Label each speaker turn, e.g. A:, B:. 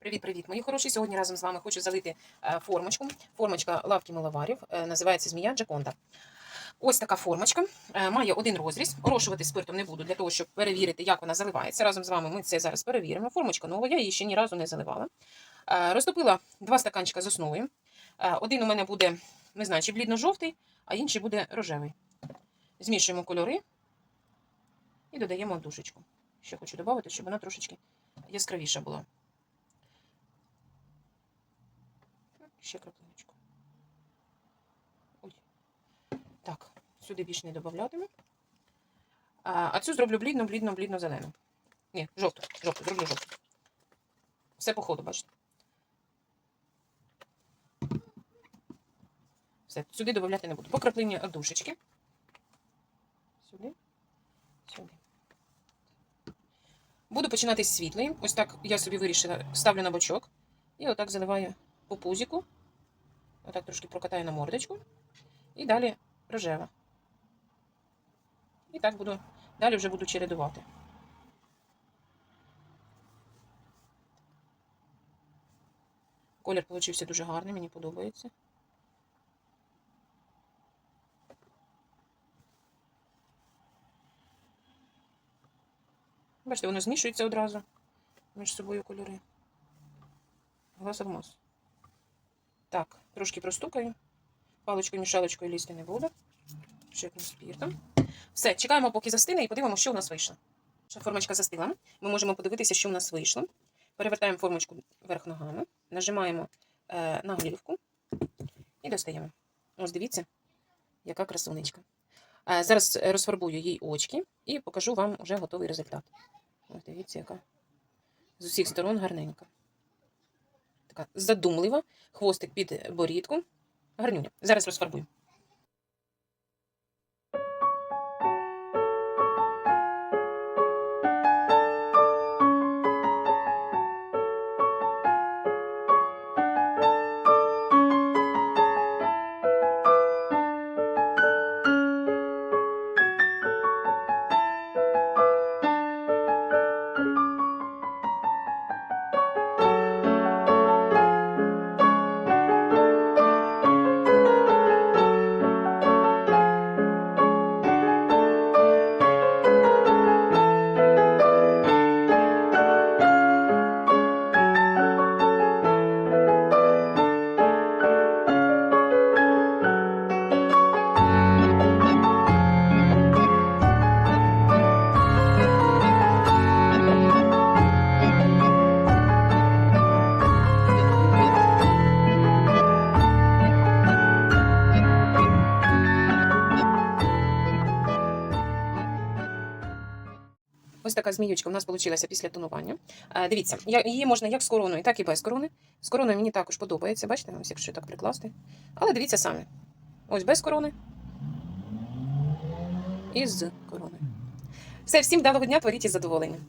A: Привіт-привіт, мої хороші. Сьогодні разом з вами хочу залити е, формочку. Формочка лавки миловарів, е, називається змія Джаконда. Ось така формочка, е, має один розріз. Орошувати спиртом не буду для того, щоб перевірити, як вона заливається. Разом з вами ми це зараз перевіримо. Формочка нова, я її ще ні разу не заливала. Розтопила два стаканчика з основою. Один у мене буде, не знаю, чи блідно-жовтий, а інший буде рожевий. Змішуємо кольори і додаємо душечку. Ще хочу додати, щоб вона трошечки яскравіша була. Ще краплиночку. Ой. Так, сюди більше не додаватиму. А, а цю зроблю блідно, блідно, блідно зелену. Ні, жовту, жовту, зроблю жовту. Все по ходу, бачите. Все, сюди додавати не буду. По краплині душечки. Сюди, сюди. Буду починати з світлої. Ось так я собі вирішила, ставлю на бочок. І отак заливаю по пузіку. Отак трошки прокатаю на мордочку. І далі рожева. І так буду. Далі вже буду чередувати. Колір получився дуже гарний, мені подобається. Бачите, воно змішується одразу між собою кольори. Глаз алмаз. Так, трошки простукаю. Паличкою, мішалочкою лізти не буду. Шипним спіртом. Все, чекаємо, поки застине, і подивимося, що у нас вийшло. Формочка застила. Ми можемо подивитися, що у нас вийшло. Перевертаємо формочку вверх ногами, нажимаємо е, на голівку і достаємо. Ось дивіться, яка красунечка. Е, зараз розфарбую їй очки і покажу вам вже готовий результат. Ось дивіться, яка з усіх сторон гарненька. Така задумлива, хвостик під борідку. Гарнюня. Зараз розфарбую. Ось така зміючка у нас вийшла після тонування. Е, Дивіться, її можна як з короною, так і без корони. З короною мені також подобається, бачите, ось якщо так прикласти. Але дивіться самі. Ось без корони. І з короною. Все, всім доброго дня, творіть із задоволенням.